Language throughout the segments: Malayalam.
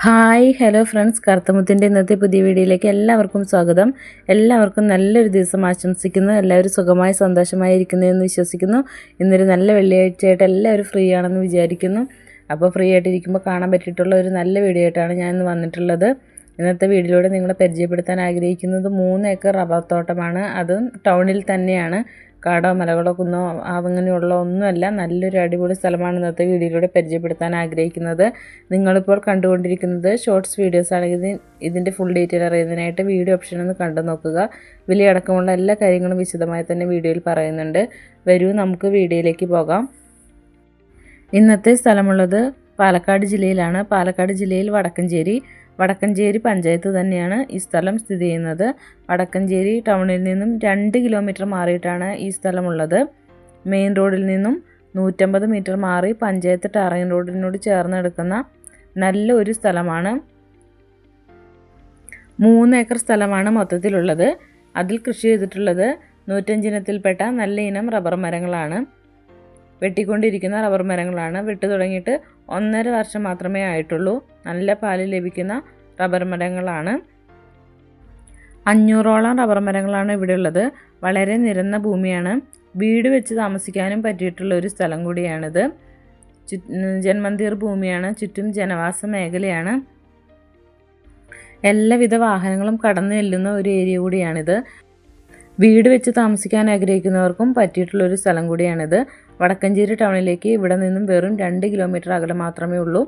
Hi hello friends. കറുത്തമുത്തിന്റെ ഇന്നത്തെ പുതിയ വീഡിയോയിലേക്ക് എല്ലാവർക്കും സ്വാഗതം. എല്ലാവർക്കും നല്ലൊരു ദിവസം ആശംസിക്കുന്നു. എല്ലാവരും സുഖമായി സന്തോഷമായി ഇരിക്കുന്നു എന്ന് വിശ്വസിക്കുന്നു. ഇന്നൊരു നല്ല വെള്ളിയാഴ്ചയായിട്ട് എല്ലാവരും ഫ്രീ ആണെന്ന് വിചാരിക്കുന്നു. അപ്പോൾ ഫ്രീ ആയിട്ടിരിക്കുമ്പോൾ കാണാൻ പറ്റിയിട്ടുള്ള ഒരു നല്ല വീഡിയോ ആയിട്ടാണ് ഞാൻ ഇന്ന് വന്നിട്ടുള്ളത്. ഇന്നത്തെ വീഡിയോയിലൂടെ നിങ്ങളെ പരിചയപ്പെടുത്താൻ ആഗ്രഹിക്കുന്നത് മൂന്ന് ഏക്കർ റബ്ബർ തോട്ടമാണ്. അതും ടൗണിൽ തന്നെയാണ്. കാടോ മലകളോ കുന്നോ അങ്ങനെയുള്ള ഒന്നുമല്ല നല്ലൊരു അടിപൊളി സ്ഥലമാണ് ഇന്നത്തെ വീഡിയോയിലൂടെ പരിചയപ്പെടുത്താൻ ആഗ്രഹിക്കുന്നത്. നിങ്ങളിപ്പോൾ കണ്ടുകൊണ്ടിരിക്കുന്നത് ഷോർട്സ് വീഡിയോസ് ആണെങ്കിൽ ഇത് ഇതിന്റെ ഫുൾ ഡീറ്റെയിൽ അറിയുന്നതിനായിട്ട് വീഡിയോ ഓപ്ഷൻ ഒന്ന് കണ്ടു നോക്കുക. വിലയടക്കമുള്ള എല്ലാ കാര്യങ്ങളും വിശദമായി തന്നെ വീഡിയോയിൽ പറയുന്നുണ്ട്. വരൂ നമുക്ക് വീഡിയോയിലേക്ക് പോകാം. ഇന്നത്തെ സ്ഥലമുള്ളത് പാലക്കാട് ജില്ലയിലാണ്. പാലക്കാട് ജില്ലയിൽ വടക്കഞ്ചേരി. വടക്കഞ്ചേരി പഞ്ചായത്ത് തന്നെയാണ് ഈ സ്ഥലം സ്ഥിതി ചെയ്യുന്നത്. വടക്കഞ്ചേരി ടൗണിൽ നിന്നും രണ്ട് കിലോമീറ്റർ മാറിയിട്ടാണ് ഈ സ്ഥലമുള്ളത്. മെയിൻ റോഡിൽ നിന്നും നൂറ്റമ്പത് മീറ്റർ മാറി പഞ്ചായത്ത് ടാറിങ് റോഡിനോട് ചേർന്ന് കിടക്കുന്ന നല്ല ഒരു സ്ഥലമാണ്. മൂന്ന് ഏക്കർ സ്ഥലമാണ് മൊത്തത്തിലുള്ളത്. അതിൽ കൃഷി ചെയ്തിട്ടുള്ളത് നൂറ്റഞ്ചിനത്തിൽപ്പെട്ട നല്ല ഇനം റബ്ബർ മരങ്ങളാണ്. വെട്ടിക്കൊണ്ടിരിക്കുന്ന റബ്ബർ മരങ്ങളാണ്. വെട്ടു തുടങ്ങിയിട്ട് ഒന്നര വർഷം മാത്രമേ ആയിട്ടുള്ളൂ. നല്ല പാൽ ലഭിക്കുന്ന റബ്ബർ മരങ്ങളാണ്. അഞ്ഞൂറോളം റബ്ബർ മരങ്ങളാണ് ഇവിടെ ഉള്ളത്. വളരെ നിരന്ന ഭൂമിയാണ്. വീട് വെച്ച് താമസിക്കാനും പറ്റിയിട്ടുള്ള ഒരു സ്ഥലം കൂടിയാണിത്. ചു ജന്മന്തീർ ഭൂമിയാണ്. ചുറ്റും ജനവാസ മേഖലയാണ്. എല്ലാവിധ വാഹനങ്ങളും കടന്നു ചെല്ലുന്ന ഒരു ഏരിയ കൂടിയാണിത്. വീട് വെച്ച് താമസിക്കാൻ ആഗ്രഹിക്കുന്നവർക്കും പറ്റിയിട്ടുള്ളൊരു സ്ഥലം കൂടിയാണിത്. വടക്കഞ്ചേരി ടൗണിലേക്ക് ഇവിടെ നിന്നും വെറും രണ്ട് കിലോമീറ്റർ അകലെ മാത്രമേ ഉള്ളൂ.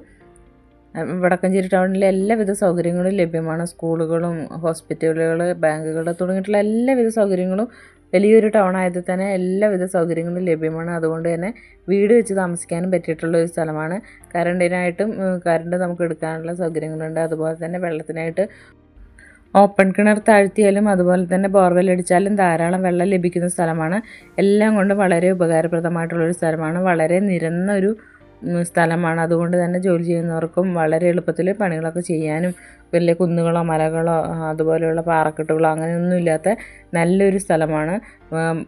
വടക്കഞ്ചേരി ടൗണിലെ എല്ലാവിധ സൗകര്യങ്ങളും ലഭ്യമാണ്. സ്കൂളുകളും ഹോസ്പിറ്റലുകൾ ബാങ്കുകൾ തുടങ്ങിയിട്ടുള്ള എല്ലാവിധ സൗകര്യങ്ങളും വലിയൊരു ടൗൺ ആയത് തന്നെ എല്ലാവിധ സൗകര്യങ്ങളും ലഭ്യമാണ്. അതുകൊണ്ട് തന്നെ വീട് വെച്ച് താമസിക്കാനും പറ്റിയിട്ടുള്ള ഒരു സ്ഥലമാണ്. കറണ്ടിനായിട്ടും കറണ്ട് നമുക്ക് എടുക്കാനുള്ള സൗകര്യങ്ങളുണ്ട്. അതുപോലെ തന്നെ വെള്ളത്തിനായിട്ട് ഓപ്പൺ കിണർ താഴ്ത്തിയാലും അതുപോലെ തന്നെ ബോർവെൽ അടിച്ചാലും ധാരാളം വെള്ളം ലഭിക്കുന്ന സ്ഥലമാണ്. എല്ലാം കൊണ്ടും വളരെ ഉപകാരപ്രദമായിട്ടുള്ളൊരു സ്ഥലമാണ്. വളരെ നിരന്ന ഒരു സ്ഥലമാണ്. അതുകൊണ്ട് തന്നെ ജോലി ചെയ്യുന്നവർക്കും വളരെ എളുപ്പത്തിൽ പണികളൊക്കെ ചെയ്യാനും വലിയ കുന്നുകളോ മലകളോ അതുപോലെയുള്ള പാറക്കെട്ടുകളോ അങ്ങനെയൊന്നും ഇല്ലാത്ത നല്ലൊരു സ്ഥലമാണ്.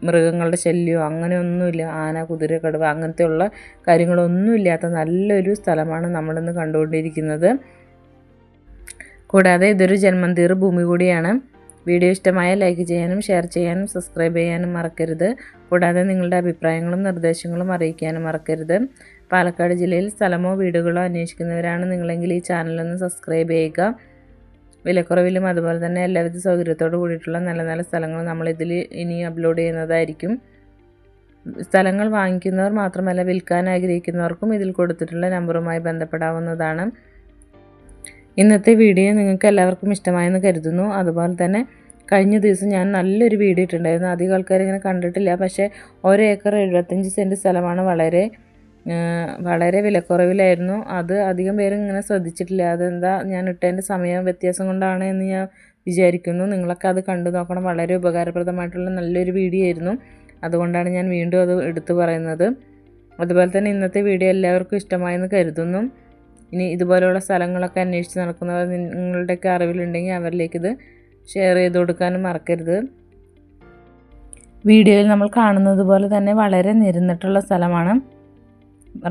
മൃഗങ്ങളുടെ ശല്യമോ അങ്ങനെയൊന്നുമില്ല. ആന കുതിര കടുവ അങ്ങനത്തെയുള്ള കാര്യങ്ങളൊന്നും ഇല്ലാത്ത നല്ലൊരു സ്ഥലമാണ് നമ്മളിന്ന് കണ്ടുകൊണ്ടിരിക്കുന്നത്. കൂടാതെ ഇതൊരു ജന്മന്തീർ ഭൂമി കൂടിയാണ്. വീഡിയോ ഇഷ്ടമായ ലൈക്ക് ചെയ്യാനും ഷെയർ ചെയ്യാനും സബ്സ്ക്രൈബ് ചെയ്യാനും മറക്കരുത്. കൂടാതെ നിങ്ങളുടെ അഭിപ്രായങ്ങളും നിർദ്ദേശങ്ങളും അറിയിക്കാനും മറക്കരുത്. പാലക്കാട് ജില്ലയിൽ സ്ഥലമോ വീടുകളോ അന്വേഷിക്കുന്നവരാണ് നിങ്ങളെങ്കിൽ ഈ ചാനലൊന്ന് സബ്സ്ക്രൈബ് ചെയ്യുക. വിലക്കുറവിലും അതുപോലെ തന്നെ എല്ലാവിധ സൗകര്യത്തോടു കൂടിയിട്ടുള്ള നല്ല നല്ല സ്ഥലങ്ങൾ നമ്മളിതിൽ ഇനി അപ്ലോഡ് ചെയ്യുന്നതായിരിക്കും. സ്ഥലങ്ങൾ വാങ്ങിക്കുന്നവർ മാത്രമല്ല വിൽക്കാൻ ആഗ്രഹിക്കുന്നവർക്കും ഇതിൽ കൊടുത്തിട്ടുള്ള നമ്പറുമായി ബന്ധപ്പെടാവുന്നതാണ്. ഇന്നത്തെ വീഡിയോ നിങ്ങൾക്ക് എല്ലാവർക്കും ഇഷ്ടമായെന്ന് കരുതുന്നു. അതുപോലെ തന്നെ കഴിഞ്ഞ ദിവസം ഞാൻ നല്ലൊരു വീഡിയോ ഇട്ടിട്ടുണ്ടായിരുന്നു. അധികം ആൾക്കാർ ഇങ്ങനെ കണ്ടിട്ടില്ല. പക്ഷേ ഒരു ഏക്കർ എഴുപത്തഞ്ച് സെന്റ് സ്ഥലമാണ്. വളരെ വളരെ വിലക്കുറവിലായിരുന്നു. അത് അധികം പേരും ഇങ്ങനെ ശ്രദ്ധിച്ചിട്ടില്ല. അതെന്താ ഞാൻ ഇട്ടതിന്റെ സമയം വ്യത്യാസം കൊണ്ടാണ് എന്ന് ഞാൻ വിചാരിക്കുന്നു. നിങ്ങളൊക്കെ അത് കണ്ടു നോക്കണം. വളരെ ഉപകാരപ്രദമായിട്ടുള്ള നല്ലൊരു വീഡിയോ ആയിരുന്നു. അതുകൊണ്ടാണ് ഞാൻ വീണ്ടും അത് എടുത്തു പറയുന്നത്. അതുപോലെ തന്നെ ഇന്നത്തെ വീഡിയോ എല്ലാവർക്കും ഇഷ്ടമായെന്ന് കരുതുന്നു. ഇനി ഇതുപോലെയുള്ള സ്ഥലങ്ങളൊക്കെ അന്വേഷിച്ച് നടക്കുന്നവർ നിങ്ങളുടെയൊക്കെ അറിവിലുണ്ടെങ്കിൽ അവരിലേക്ക് ഇത് ഷെയർ ചെയ്ത് കൊടുക്കാനും മറക്കരുത്. വീഡിയോയിൽ നമ്മൾ കാണുന്നത് പോലെ തന്നെ വളരെ നിരന്നിട്ടുള്ള സ്ഥലമാണ്.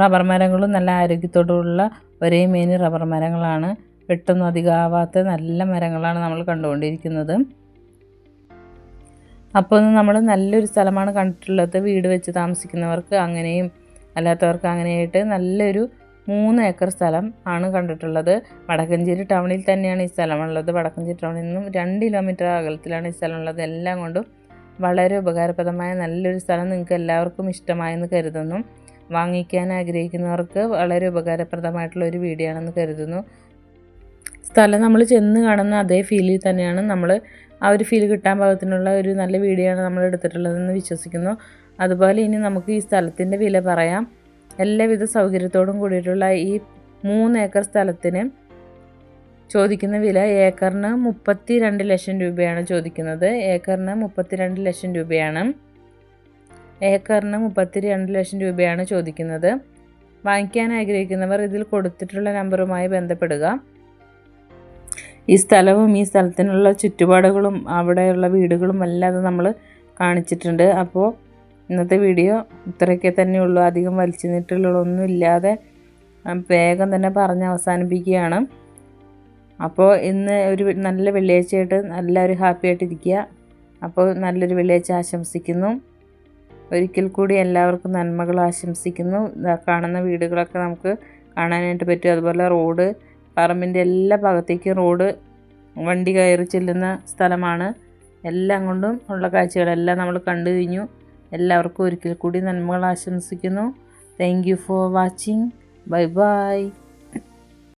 റബ്ബർ മരങ്ങളും നല്ല ആരോഗ്യത്തോടുള്ള ഒരേ മെയിൻ റബ്ബർ മരങ്ങളാണ്. വെട്ടൊന്നും അധികമാവാത്ത നല്ല മരങ്ങളാണ് നമ്മൾ കണ്ടുകൊണ്ടിരിക്കുന്നത്. അപ്പോൾ നമ്മൾ നല്ലൊരു സ്ഥലമാണ് കണ്ടിട്ടുള്ളത്. വീട് വെച്ച് താമസിക്കുന്നവർക്ക് അങ്ങനെയും അല്ലാത്തവർക്ക് അങ്ങനെയായിട്ട് നല്ലൊരു മൂന്ന് ഏക്കർ സ്ഥലം ആണ് കണ്ടിട്ടുള്ളത്. വടക്കഞ്ചേരി ടൗണിൽ തന്നെയാണ് ഈ സ്ഥലമുള്ളത്. വടക്കഞ്ചേരി ടൗണിൽ നിന്നും രണ്ട് കിലോമീറ്റർ അകലത്തിലാണ് ഈ സ്ഥലമുള്ളത്. എല്ലാം കൊണ്ടും വളരെ ഉപകാരപ്രദമായ നല്ലൊരു സ്ഥലം നിങ്ങൾക്ക് എല്ലാവർക്കും ഇഷ്ടമായെന്ന് കരുതുന്നു. വാങ്ങിക്കാൻ ആഗ്രഹിക്കുന്നവർക്ക് വളരെ ഉപകാരപ്രദമായിട്ടുള്ള ഒരു വീഡിയോ ആണെന്ന് കരുതുന്നു. സ്ഥലം നമ്മൾ ചെന്ന് കാണുന്ന അതേ ഫീലിൽ തന്നെയാണ് നമ്മൾ ആ ഒരു ഫീൽ കിട്ടാൻ പാകത്തിനുള്ള ഒരു നല്ല വീഡിയോ ആണ് നമ്മൾ എടുത്തിട്ടുള്ളതെന്ന് വിശ്വസിക്കുന്നു. അതുപോലെ ഇനി നമുക്ക് ഈ സ്ഥലത്തിന്റെ വില പറയാം. എല്ലാവിധ സൗകര്യത്തോടും കൂടിയിട്ടുള്ള ഈ മൂന്ന് ഏക്കർ സ്ഥലത്തിന് ചോദിക്കുന്ന വില ഏക്കറിന് മുപ്പത്തി രണ്ട് ലക്ഷം രൂപയാണ് ചോദിക്കുന്നത്. ഏക്കറിന് മുപ്പത്തി രണ്ട് ലക്ഷം രൂപയാണ്. ഏക്കറിന് മുപ്പത്തി രണ്ട് ലക്ഷം രൂപയാണ് ചോദിക്കുന്നത്. വാങ്ങിക്കാൻ ആഗ്രഹിക്കുന്നവർ ഇതിൽ കൊടുത്തിട്ടുള്ള നമ്പറുമായി ബന്ധപ്പെടുക. ഈ സ്ഥലവും ഈ സ്ഥലത്തിനുള്ള ചുറ്റുപാടുകളും അവിടെയുള്ള വീടുകളും എല്ലാം നമ്മൾ കാണിച്ചിട്ടുണ്ട്. അപ്പോൾ ഇന്നത്തെ വീഡിയോ ഇത്രയൊക്കെ തന്നെ ഉള്ളൂ. അധികം വലിച്ചു നീട്ടുകളൊന്നും ഇല്ലാതെ വേഗം തന്നെ പറഞ്ഞ് അവസാനിപ്പിക്കുകയാണ്. അപ്പോൾ ഇന്ന് ഒരു നല്ല വെള്ളിയാഴ്ചയായിട്ട് എല്ലാവരും ഹാപ്പി ആയിട്ടിരിക്കുക അപ്പോൾ നല്ലൊരു വെള്ളിയാഴ്ച ആശംസിക്കുന്നു. ഒരിക്കൽ കൂടി എല്ലാവർക്കും നന്മകൾ ആശംസിക്കുന്നു. കാണുന്ന വീടുകളൊക്കെ നമുക്ക് കാണാനായിട്ട് പറ്റും. അതുപോലെ റോഡ് പറമ്പിന്റെ എല്ലാ ഭാഗത്തേക്കും റോഡ് വണ്ടി കയറി ചെല്ലുന്ന സ്ഥലമാണ്. എല്ലാം കൊണ്ടും ഉള്ള കാഴ്ചകളെല്ലാം നമ്മൾ കണ്ടു കഴിഞ്ഞു. എല്ലാവർക്കും ഒരിക്കൽ കൂടി നന്മകൾ ആശംസിക്കുന്നു. Thank for watching bye bye